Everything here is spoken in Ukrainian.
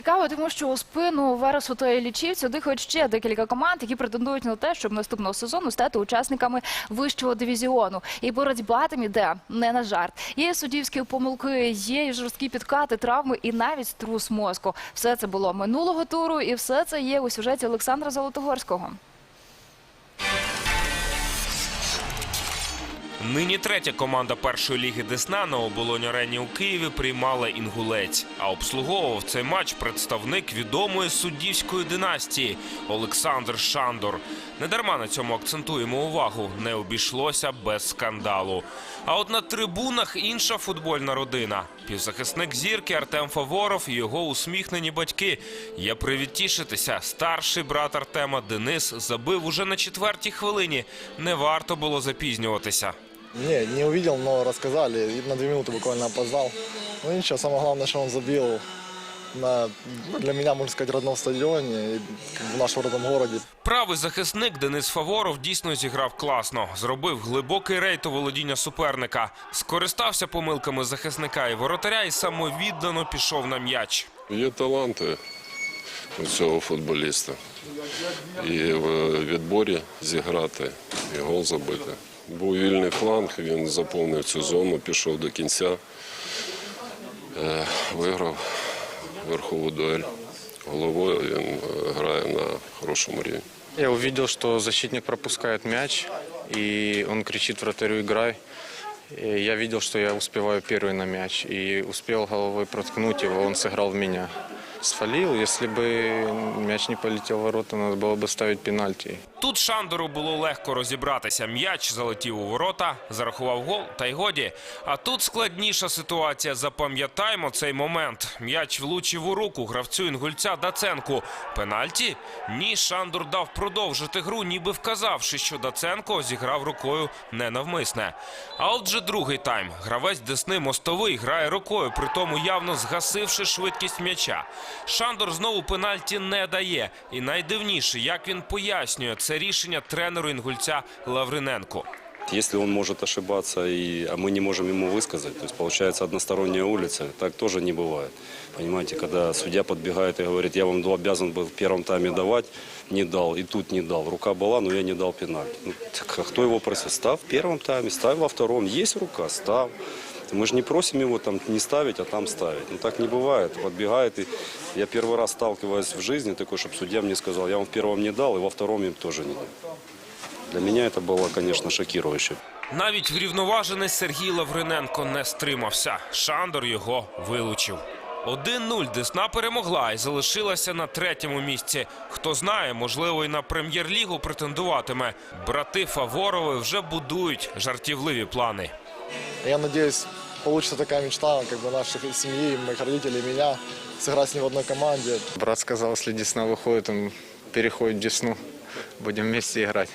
цікаво, тому що у спину Вересу та Іллічівцю дихають ще декілька команд, які претендують на те, щоб наступного сезону стати учасниками вищого дивізіону. І боротьба там іде не на жарт. Є суддівські помилки, є жорсткі підкати, травми, і навіть струс мозку. Все це було минулого туру, і все це є у сюжеті Олександра Золотогорського. Нині третя команда першої ліги Десна на оболонь арені у Києві приймала інгулець. А обслуговував цей матч представник відомої суддівської династії Олександр Шандор. Недарма на цьому акцентуємо увагу. Не обійшлося без скандалу. А от на трибунах інша футбольна родина. Півзахисник зірки Артем Фаворов і його усміхнені батьки. Є привід тішитися. Старший брат Артема Денис забив уже на четвертій хвилині. Не варто було запізнюватися. Не, не увидел, но рассказали. И на две минуты буквально опоздал. Ну ничего, самое главное, что он забил на, ну, для меня, можно сказать, родном стадионе, и в нашем родном городе. Правий захисник Денис Фаворов дійсно зіграв класно. Зробив глибокий рейд у володіння суперника. Скористався помилками захисника і воротаря і самовіддано пішов на м'яч. Є таланти у цього футболіста. І в відборі зіграти, і гол забити. Був вільний фланг, він заповнив цю зону, пішов до кінця, е, виграв верхову дуель. Головою він е, грає на хорошому рівні. Я увидел, что защитник пропускает мяч, и он кричит вратарю «играй». И я видел, что я успеваю первый на мяч, и успел головой проткнуть его, он сыграл в меня Сфалил, если бы мяч не полетел в ворота, надо было бы ставить пенальти. Тут Шандору було легко розібратися. М'яч залетів у ворота, зарахував гол, та й годі. А тут складніша ситуація. Запам'ятаймо цей момент. М'яч влучив у руку гравцю інгульця Даценку. Пенальті? Ні, Шандор дав продовжити гру, ніби вказавши, що Даценко зіграв рукою ненавмисне. А от же другий тайм. Гравець Десни мостовий грає рукою, при тому явно згасивши швидкість м'яча. Шандор знову пенальті не дає. І найдивніше, як він пояснює це рішення тренеру інгульця Лавриненко. Если он может ошибаться, и, а мы не можем ему высказать, то есть получается односторонняя улица, так тоже не бывает. Понимаете, когда судья подбегает и говорит, я вам обязан был в первом тайме давать, не дал, и тут не дал. Рука была, но я не дал пенальти. Ну, так, а кто его просил? Став в первом тайме, ставь во втором. Есть рука, став. Мы же не просим его там не ставить, а там ставить. Ну так не бывает. Подбегает и я первый раз сталкиваюсь в жизни такой, чтобы судья мне сказал, я вам в первом не дал, и во втором им тоже не дал. Для меня это было, конечно, шокирующе. Навіть врівноважений Сергій Лавриненко не стримався. Шандор його вилучив. 1-0 Десна перемогла і залишилася на третьому місці. Хто знає, можливо, і на прем'єр-лігу претендуватиме. Брати Фаворови вже будують жартівливі плани. Я надеюсь, получится такая мечта, как бы нашей семьи, моих родителей, меня, сыграть с ним в одной команде. Брат сказал, если Десна выходит, он переходит в Десну. Будем вместе играть.